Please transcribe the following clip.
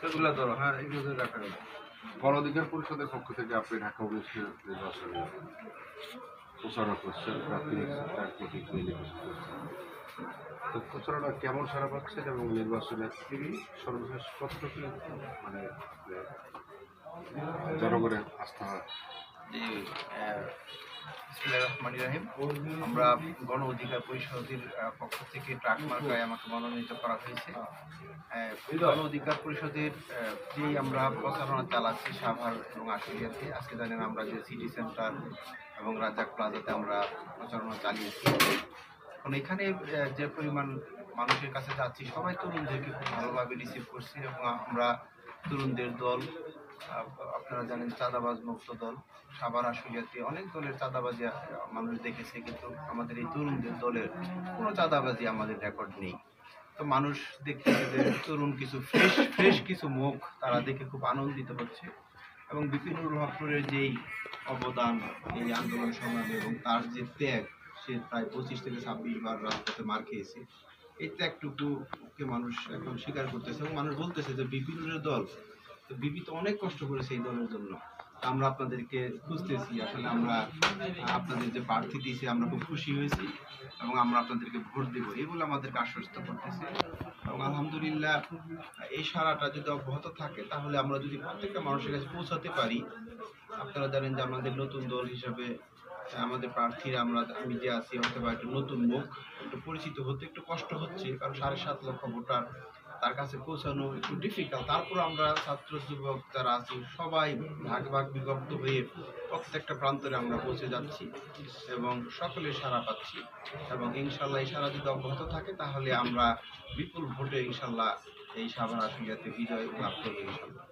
সেগুলো ধরো হ্যাঁ এগুলো রাখা যাবে। গণ অধিকার পরিষদের পক্ষ থেকে আপনি ঢাকা উনিশের নির্বাচনে প্রচারণা করছেন তো প্রচারণা কেমন সারা পাচ্ছেন এবং নির্বাচনের তিনি সর্বশেষ কতটুকু মানে জনগণের আস্থা? আমরা গণ অধিকার পরিষদের পক্ষ থেকে ট্রাক মার্কায় আমাকে মনোনীত করা হয়েছে। গণ অধিকার পরিষদের যেই আমরা প্রচারণা চালাচ্ছি সাভার এবং আশুলিয়াতে, আজকে জানেন আমরা যে সিটি সেন্টার এবং রাজাক প্লাজাতে আমরা প্রচারণা চালিয়েছি। এখন এখানে যে পরিমাণ মানুষের কাছে যাচ্ছি, সবাই তরুণদেরকে খুব ভালোভাবে রিসিভ করছি এবং আমরা তরুণদের দল আপনারা জানেন চাঁদাবাজ মুক্ত দল, সাভার, আশুলিয়াতে অনেক দলের চাঁদাবাজি মানুষ দেখেছে, কিন্তু আমাদের এই তরুণদের দলের কোনো চাঁদাবাজি আমাদের রেকর্ড নেই। তো মানুষ দেখতেছে যে তরুণ কিছু ফ্রেশ ফ্রেশ কিছু মুখ তারা দেখে খুব আনন্দিত হচ্ছে। এবং বিপিনুর রহমানের যেই অবদান, এই আন্দোলন সংগ্রামে এবং তার যে ত্যাগ, সে প্রায় পঁচিশ থেকে ছাব্বিশ বার রাজপথে মার খেয়েছে। এই ত্যাগটুকুকে মানুষ এখন স্বীকার করতেছে এবং মানুষ বলতেছে যে বিপিনুরের দল তো বিপি তো অনেক কষ্ট করেছে এই দলের জন্য। আমরা আপনাদেরকে খুঁজতেছি, আসলে আমরা, আপনাদের যে প্রার্থী দিয়েছি, আমরা খুব খুশি হয়েছি এবং আমরা আপনাদেরকে ভোট দেব এই বলে আমাদেরকে আশ্বস্ত করতেছে। এবং আলহামদুলিল্লাহ, এই সারাটা যদি অব্যাহত থাকে, তাহলে আমরা যদি প্রত্যেকটা মানুষের কাছে পৌঁছাতে পারি, আপনারা জানেন যে আমাদের নতুন দল হিসাবে, আমাদের প্রার্থীরা আমরা, আমি যে আছি হয়তো বা একটু নতুন মুখ একটু পরিচিত হতে একটু কষ্ট হচ্ছে, কারণ সাড়ে সাত লক্ষ ভোটার তার কাছে পৌঁছানো একটু ডিফিকাল্ট তারপর আমরা ছাত্র যুবক যারা আছি, সবাই ভাগ ভাগ বিভক্ত হয়ে প্রত্যেকটা প্রান্তরে আমরা পৌঁছে যাচ্ছি এবং সকলে সারা পাচ্ছি এবং ইনশাল্লাহ এই সারা যদি অব্যাহত থাকে, তাহলে আমরা বিপুল ভোটে ইনশাল্লাহ এই সাভার আশুলিয়াতে বিজয় লাভ করব ইনশাল্লাহ।